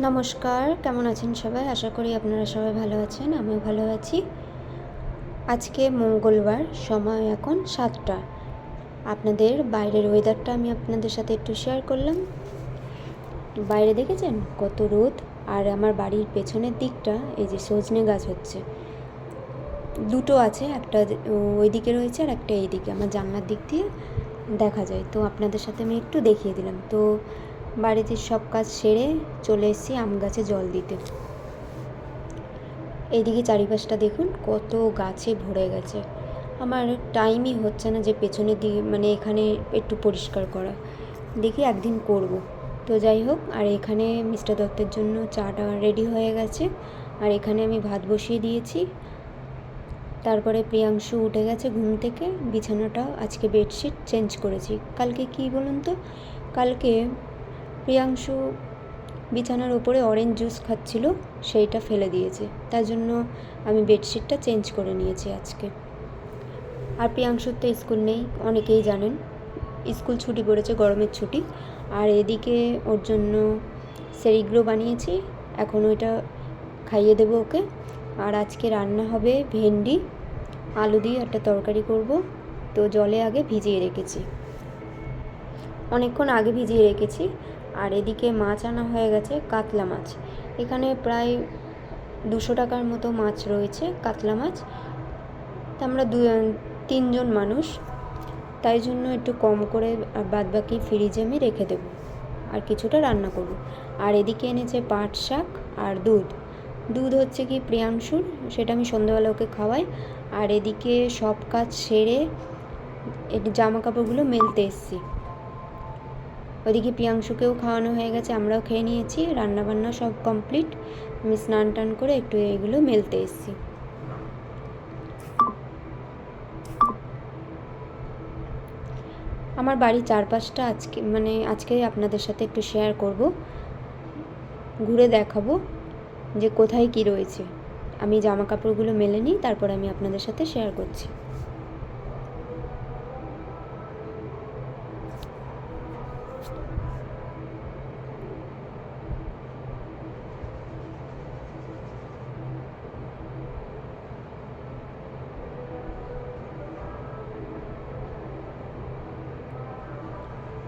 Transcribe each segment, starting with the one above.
নমস্কার, কেমন আছেন সবাই? আশা করি আপনারা সবাই ভালো আছেন, আমিও ভালো আছি। আজকে মঙ্গলবার, সময় এখন সাতটা। আপনাদের বাইরের ওয়েদারটা আমি আপনাদের সাথে একটু শেয়ার করলাম। বাইরে দেখেছেন কত রোদ? আর আমার বাড়ির পেছনের দিকটা, এই যে সজনে গাছ হচ্ছে। দুটো আছে, একটা ওই দিকে রয়েছে আর একটা এই দিকে আমার জানলার দিক দিয়ে দেখা যায়। তো আপনাদের সাথে আমি একটু দেখিয়ে দিলাম। তো বাড়িতে সব কাজ সেরে চলে এসেছি আম গাছে জল দিতে। এইদিকে চারিপাশটা দেখুন, কত গাছে ভরে গেছে। আমার টাইমই হচ্ছে না যে পেছনের দিকে মানে এখানে একটু পরিষ্কার করা। দেখি একদিন করব। তো যাই হোক, আর এখানে মিস্টার দত্তের জন্য চাটা রেডি হয়ে গেছে। আর এখানে আমি ভাত বসিয়ে দিয়েছি। তারপরে প্রিয়াংশু উঠে গেছে ঘুম থেকে। বিছানাটা আজকে বেডশিট চেঞ্জ করেছি। কালকে কি বলুন তো? কালকে প্রিয়াংশু বিছানার ওপরে অরেঞ্জ জুস খাচ্ছিল, সেইটা ফেলে দিয়েছে। তার জন্য আমি বেডশিটটা চেঞ্জ করে নিয়েছি আজকে। আর প্রিয়াংশুর তো স্কুল নেই, অনেকেই জানেন। স্কুল ছুটি পড়েছে, গরমের ছুটি। আর এদিকে ওর জন্য সেরিগ্রো বানিয়েছি এখন ওইটা খাইয়ে দেবো ওকে। আর আজকে রান্না হবে ভেন্ডি, আলু দিয়ে একটা তরকারি করব। তো জলে আগে ভিজিয়ে রেখেছি। অনেকক্ষণ আগে ভিজিয়ে রেখেছি। আর এদিকে মাছ আনা হয়ে গেছে কাতলা মাছ। এখানে প্রায় দুশো টাকার মতো মাছ রয়েছে কাতলা মাছ। তা আমরা দু, তিনজন মানুষ। তাই জন্য একটু কম করে বাদ বাকি ফ্রিজে আমি রেখে দেব। আর কিছুটা রান্না করব। আর এদিকে এনেছে পাট শাক আর দুধ। দুধ হচ্ছে কি প্রিয়াংশুর, সেটা আমি সন্ধ্যাবেলা ওকে খাওয়াই। আর এদিকে সব কাজ সেরে জামা কাপড়গুলো মেলতে এসছি। ওদিকে প্রিয়াংশুকেও খাওয়ানো হয়ে গেছে, আমরাও খেয়ে নিয়েছি, রান্নাবান্না সব কমপ্লিট। আমি স্নান টান করে একটু এইগুলো মেলতে এসেছি। আমার বাড়ির চারপাশটা আজকে মানে আজকে আপনাদের সাথে একটু শেয়ার করব, ঘুরে দেখাবো যে কোথায় কি রয়েছে। আমি জামা কাপড়গুলো মেলে নিই, তারপর আমি আপনাদের সাথে শেয়ার করছি।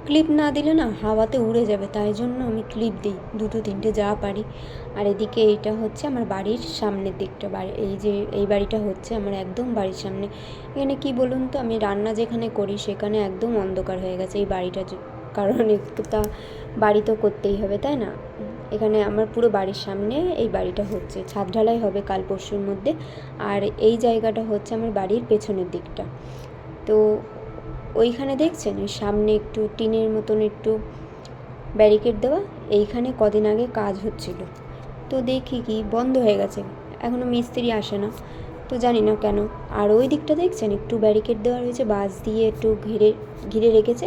ক্লিপ না দিলে না হাওয়াতে উড়ে যাবে, তাই জন্য আমি ক্লিপ দিই। দুটো তিনটে যা পারি। আর এদিকে এইটা হচ্ছে আমার বাড়ির সামনের দিকটা বাড়ি। এই যে এই বাড়িটা হচ্ছে আমার একদম বাড়ির সামনে। এখানে কি বলুন তো, আমি রান্না যেখানে করি সেখানে একদম অন্ধকার হয়ে গেছে। এই বাড়িটা কারণ তা বাড়ি তো করতেই হবে, তাই না? এখানে আমার পুরো বাড়ির সামনে এই বাড়িটা হচ্ছে, ছাদ ঢালাই হবে কাল পরশুর মধ্যে, আর এই জায়গাটা হচ্ছে আমার বাড়ির পেছনের দিকটা। তো ওইখানে দেখছেন সামনে একটু টিনের মতন একটু ব্যারিকেড দেওয়া, এইখানে কদিন আগে কাজ হচ্ছিল। তো দেখি কি, বন্ধ হয়ে গেছে এখনও মিস্ত্রি আসে না, তো জানি না কেন। আর ওই দিকটা দেখছেন, একটু ব্যারিকেড দেওয়া রয়েছে, বাঁশ দিয়ে একটু ঘিরে ঘিরে রেখেছে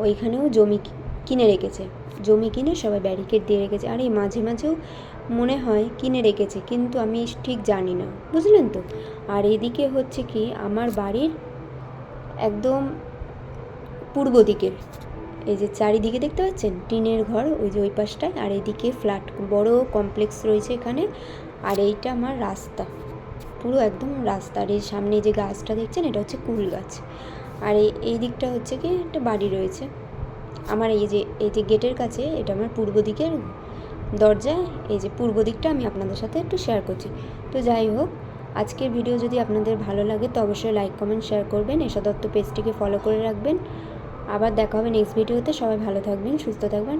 ওইখানেও জমি কিনে রেখেছে। জমি কিনে সবাই ব্যারিকেড দিয়ে রেখেছে। আর এই মাঝে মাঝেও মনে হয় কিনে রেখেছে, কিন্তু আমি ঠিক জানি না। বুঝলেন তো? আর এদিকে হচ্ছে কি, আমার বাড়ির একদম পূর্ব দিকের, এই যে চারিদিকে দেখতে পাচ্ছেন? টিনের ঘর, ওই যে ওই পাশটায়। আর এদিকে ফ্ল্যাট বড় কমপ্লেক্স রয়েছে এখানে। আর এইটা আমার রাস্তা। পুরো একদম রাস্তা। আর এই সামনে যে গাছটা দেখছেন, এটা হচ্ছে কুল গাছ। আর এই এই দিকটা হচ্ছে কি একটা বাড়ি রয়েছে। আমার এই যে এই যে গেটের কাছে, এটা আমার পূর্ব দিকের দরজা, এই যে পূর্ব দিকটা আমি আপনাদের সাথে একটু শেয়ার করছি। তো যাই হোক, আজকের ভিডিও যদি আপনাদের ভালো লাগে, তো অবশ্যই লাইক কমেন্ট শেয়ার করবেন। এসা দত্ত পেজটিকে ফলো করে রাখবেন। আবার দেখা হবে নেক্সট ভিডিওতে সবাই ভালো থাকবেন, সুস্থ থাকবেন।